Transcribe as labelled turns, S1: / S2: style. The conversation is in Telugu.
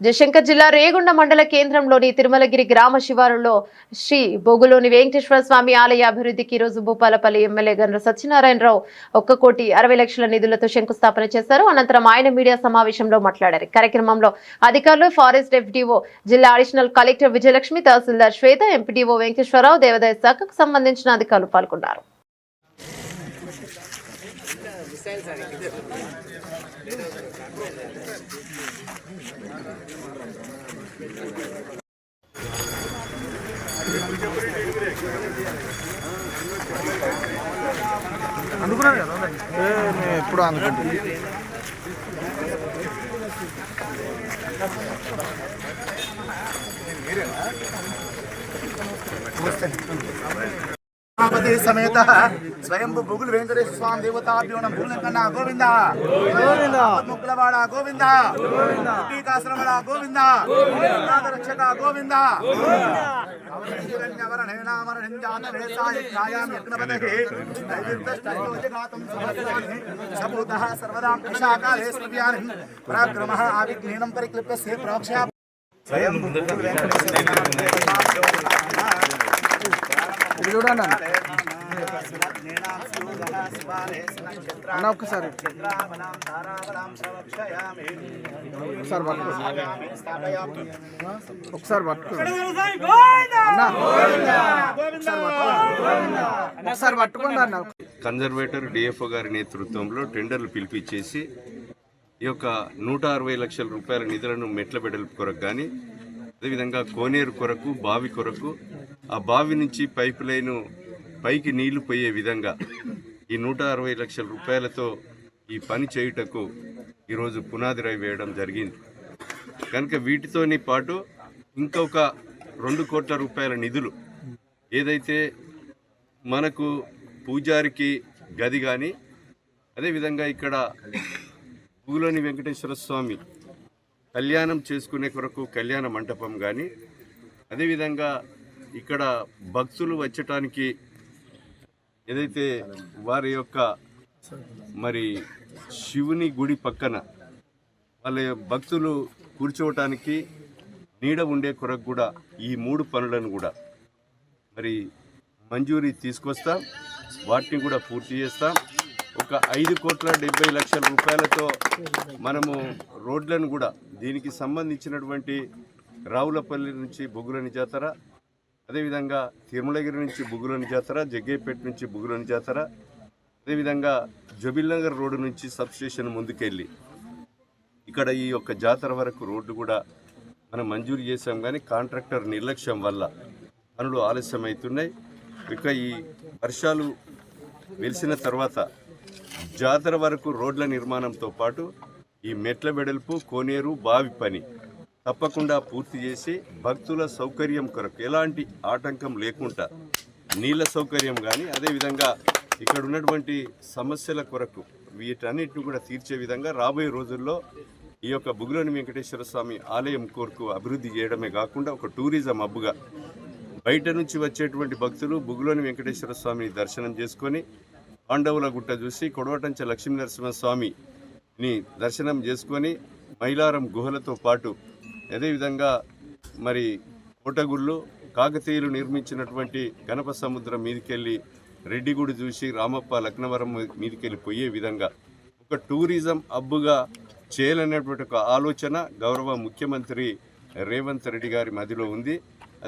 S1: జయశంకర్ జిల్లా రేగుండ మండల కేంద్రంలోని తిరుమలగిరి గ్రామ శివారులో శ్రీ బొగులోని వెంకటేశ్వర స్వామి ఆలయ అభివృద్ధికి ఈరోజు రోజు భూపాలపల్లి ఎమ్మెల్యే గండ్ర సత్యనారాయణరావు ఒక్క కోటి అరవై లక్షల నిధులతో శంకుస్థాపన చేశారు. అనంతరం ఆయన మీడియా సమావేశంలో మాట్లాడారు. కార్యక్రమంలో అధికారులు ఫారెస్ట్ ఎఫ్డీఓ జిల్లా additional collector Vijayalakshmi tahsildar Shweta MPDO Venkateswara Rao దేవాదాయ శాఖకు సంబంధించిన అధికారులు పాల్గొన్నారు.
S2: అనుకున్నాను కదా నేను ఎప్పుడు అనుకుంటుంది
S3: గణపతి సమేత స్వయం బుగులు వెంకటేశ్వర స్వామి దేవతాభ్యో భూలం కన్నా గోవింద ముక్కులవాడ గోవింద టీకాశ్రమణ గోవింద రక్షక గోవింద పరాక్రమ ఆవిఘ్నం పరిక్లిప్య ప్రోక్ష
S2: అన్న అన్న ఒక్కసారి. ఒకసారి పట్టుకో. ఒకసారి పట్టుకో. ఒకసారి పట్టుకోండి అన్న.
S4: కన్జర్వేటర్ డిఎఫ్ఓ గారి నేతృత్వంలో టెండర్లు పిలిపించేసి ఈ యొక్క నూట అరవై లక్షల రూపాయల నిధులను మెట్ల బెడల కొరకు కానీ అదేవిధంగా కోనేరు కొరకు బావి కొరకు ఆ బావి నుంచి పైప్ లైను పైకి నీళ్ళు పోయే విధంగా ఈ నూట అరవై లక్షల రూపాయలతో ఈ పని చేయుటకు ఈరోజు పునాది రాయి వేయడం జరిగింది. కనుక వీటితోని పాటు ఇంకొక రెండు కోట్ల రూపాయల నిధులు ఏదైతే మనకు పూజారికి గది కానీ అదేవిధంగా ఇక్కడ పూలోని వెంకటేశ్వర స్వామి కళ్యాణం చేసుకునే కొరకు కళ్యాణ మంటపం కానీ అదేవిధంగా ఇక్కడ భక్తులు వచ్చటానికి ఏదైతే వారి యొక్క మరి శివుని గుడి పక్కన వాళ్ళ భక్తులు కూర్చోవటానికి నీడ ఉండే కొరకు కూడా ఈ మూడు పనులను కూడా మరి మంజూరీ తీసుకొస్తాం. వాటిని కూడా పూర్తి చేస్తాం. ఒక ఐదు కోట్ల డెబ్బై లక్షల రూపాయలతో మనము రోడ్లను కూడా దీనికి సంబంధించినటువంటి రావులపల్లి నుంచి బొగ్గులని జాతర అదేవిధంగా తిరుమలగిరి నుంచి బొగ్గులని జాతర జగ్గేపేట నుంచి బొగ్గులని జాతర అదేవిధంగా జబిల్నగర్ రోడ్డు నుంచి సబ్ స్టేషన్ ముందుకెళ్ళి ఇక్కడ ఈ యొక్క జాతర వరకు రోడ్డు కూడా మనం మంజూరు చేసాం కానీ కాంట్రాక్టర్ నిర్లక్ష్యం వల్ల పనులు ఆలస్యం అవుతున్నాయి ఇక ఈ వర్షాలు వెలిసిన తర్వాత జాతర వరకు రోడ్ల నిర్మాణంతో పాటు ఈ మెట్ల వెడల్పు కోనేరు బావి పని తప్పకుండా పూర్తి చేసి భక్తుల సౌకర్యం కొరకు ఎలాంటి ఆటంకం లేకుండా నీళ్ళ సౌకర్యం కానీ అదేవిధంగా ఇక్కడ ఉన్నటువంటి సమస్యల కొరకు వీటన్నిటిని కూడా తీర్చే విధంగా రాబోయే రోజుల్లో ఈ యొక్క బుగులోని వెంకటేశ్వర స్వామి ఆలయం కోరుకు అభివృద్ధి చేయడమే కాకుండా ఒక టూరిజం హబ్గా బయట నుంచి వచ్చేటువంటి భక్తులు బుగులోని వెంకటేశ్వర స్వామిని దర్శనం చేసుకొని పాండవుల గుట్ట చూసి కొడవటంచ లక్ష్మీ నరసింహస్వామిని దర్శనం చేసుకొని మైలారం గుహలతో పాటు అదేవిధంగా మరి కోటగుళ్ళు కాకతీయులు నిర్మించినటువంటి గణప సముద్రం మీదకెళ్ళి రెడ్డిగూడి చూసి రామప్ప లక్నవరం మీదకెళ్ళి పోయే విధంగా ఒక టూరిజం హబ్బుగా చేయాలనేటువంటి ఒక ఆలోచన గౌరవ ముఖ్యమంత్రి రేవంత్ రెడ్డి గారి మదిలో ఉంది.